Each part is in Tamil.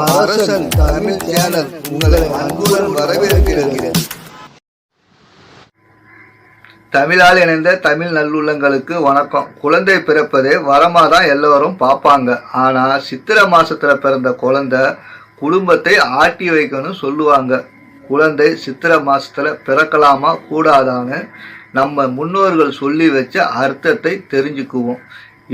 அரசன் தமிழ் சேனல் உங்களை அன்புடன் வரவேற்கிறது தமிழால் இணைந்த தமிழ் நல்லுள்ளங்களுக்கு வணக்கம். குழந்தை பிறப்பதே வரமாக தான் எல்லோரும் பார்ப்பாங்க. ஆனால் சித்திரை மாதத்தில் பிறந்த குழந்தை குடும்பத்தை ஆட்டி வைக்கணும்னு சொல்லுவாங்க. குழந்தை சித்திரை மாதத்தில் பிறக்கலாமா கூடாதான்னு நம்ம முன்னோர்கள் சொல்லி வச்ச அர்த்தத்தை தெரிஞ்சுக்குவோம்.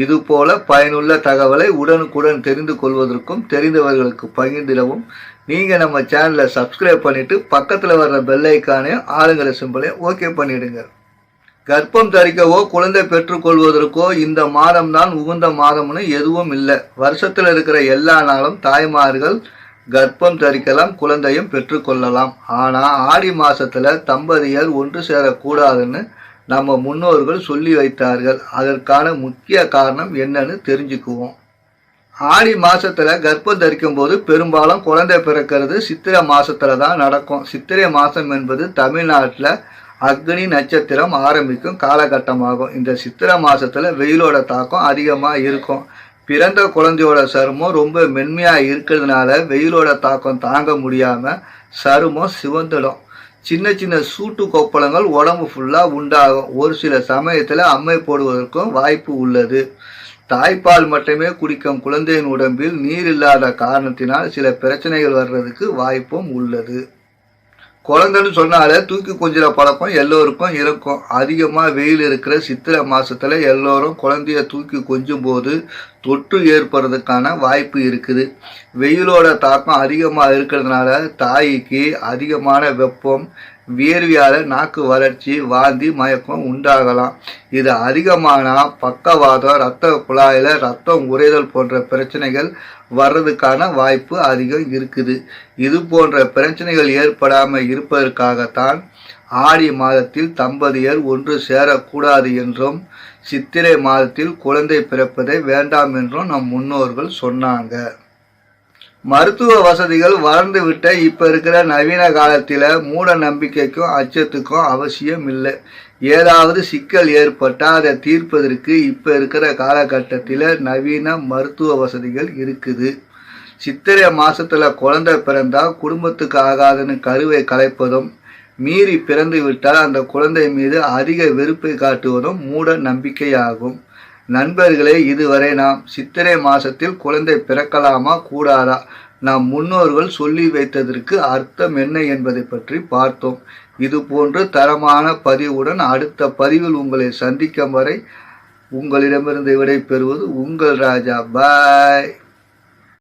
இதுபோல பயனுள்ள தகவலை உடனுக்குடன் தெரிந்து கொள்வதற்கும் தெரிந்தவர்களுக்கு பகிர்ந்திடவும். நீங்கள் நம்ம சேனலை சப்ஸ்கிரைப் பண்ணிவிட்டு பக்கத்தில் வர்ற பெல் ஆளுங்கிற சிம்பிளையும் ஓகே பண்ணிவிடுங்க கர்ப்பம் தரிக்கவோ குழந்தை பெற்றுக்கொள்வதற்கோ இந்த மாதம் தான் உகந்த மாதம்னு எதுவும் இல்லை. வருஷத்தில் இருக்கிற எல்லா நாளும் தாய்மார்கள் கர்ப்பம் தரிக்கலாம் குழந்தையும் பெற்றுக்கொள்ளலாம். ஆனால் ஆடி மாதத்தில் தம்பதியர் ஒன்று சேரக்கூடாதுன்னு நம்ம முன்னோர்கள் சொல்லி வைத்தார்கள். அதற்கான முக்கிய காரணம் என்னன்னு தெரிஞ்சுக்குவோம். ஆடி மாசத்துல கர்ப்பம் தரிக்கும் போது பெரும்பாலும் குழந்தை பிறக்கிறது சித்திரை மாசத்துல தான் நடக்கும். சித்திரை மாசம் என்பது தமிழ்நாட்டில் அக்னி நட்சத்திரம் ஆரம்பிக்கும் காலகட்டமாகும். இந்த சித்திரை மாசத்துல வெயிலோட தாக்கம் அதிகமாக இருக்கும். பிறந்த குழந்தையோட சருமம் ரொம்ப மென்மையாக இருக்கிறதுனால வெயிலோட தாக்கம் தாங்க முடியாமல் சருமம் சிவந்துடும். சின்ன சின்ன சூட்டு கொப்பளங்கள் உடம்பு ஃபுல்லாக உண்டாகும். ஒரு சில சமயத்தில் அம்மை போடுவதற்கும் வாய்ப்பு உள்ளது. தாய்ப்பால் மட்டுமே குடிக்கும் குழந்தையின் உடம்பில் நீர் இல்லாத காரணத்தினால் சில பிரச்சனைகள் வர்றதுக்கு வாய்ப்பும் உள்ளது. குழந்தைன்னு சொன்னாலே தூக்கி கொஞ்சிற பழக்கம் எல்லோருக்கும் இருக்கும். அதிகமாக வெயில் இருக்கிற சித்திரை மாதத்தில் எல்லோரும் குழந்தைய தூக்கி கொஞ்சும் போது தொற்று ஏற்படுறதுக்கான வாய்ப்பு இருக்குது. வெயிலோட தாக்கம் அதிகமாக இருக்கிறதுனால தாய்க்கு அதிகமான வெப்பம் வேர்வியால் நாக்கு வறட்சி வாந்தி மயக்கம் உண்டாகலாம். இது அதிகமானால் பக்கவாதம் இரத்த குழாயில் ரத்தம் உறைதல் போன்ற பிரச்சனைகள் வர்றதுக்கான வாய்ப்பு அதிகம் இருக்குது. இது போன்ற பிரச்சனைகள் ஏற்படாமல் இருப்பதற்காகத்தான் ஆடி மாதத்தில் தம்பதியர் ஒன்று சேரக்கூடாது என்றும் சித்திரை மாதத்தில் குழந்தை பிறப்பதை வேண்டாம் என்றும் நம் முன்னோர்கள் சொன்னாங்க. மருத்துவ வசதிகள் வளர்ந்து விட்ட இப்போ இருக்கிற நவீன காலத்தில் மூட நம்பிக்கைக்கும் அச்சத்துக்கும் அவசியம் இல்லை. ஏதாவது சிக்கல் ஏற்பட்டால் அதை தீர்ப்பதற்கு இப்போ இருக்கிற காலகட்டத்தில் நவீன மருத்துவ வசதிகள் இருக்குது. சித்திரை மாசத்துல குழந்தை பிறந்தால் குடும்பத்துக்கு ஆகாதுன்னு கருவை கலைப்பதும் மீறி பிறந்து விட்டால் அந்த குழந்தை மீது அதிக வெறுப்பை காட்டுவதும் மூட நம்பிக்கையாகும். நண்பர்களே இதுவரை நாம் சித்திரை மாசத்தில் குழந்தை பிறக்கலாமா கூடாதா? நாம் முன்னோர்கள் சொல்லி வைத்ததற்கு அர்த்தம் என்ன என்பதை பற்றி பார்த்தோம். இது போன்று தரமான பதிவுடன் அடுத்த பதிவில் உங்களை சந்திக்கும் வரை உங்களிடமிருந்து விடை பெறுவது உங்கள் ராஜா. பாய்.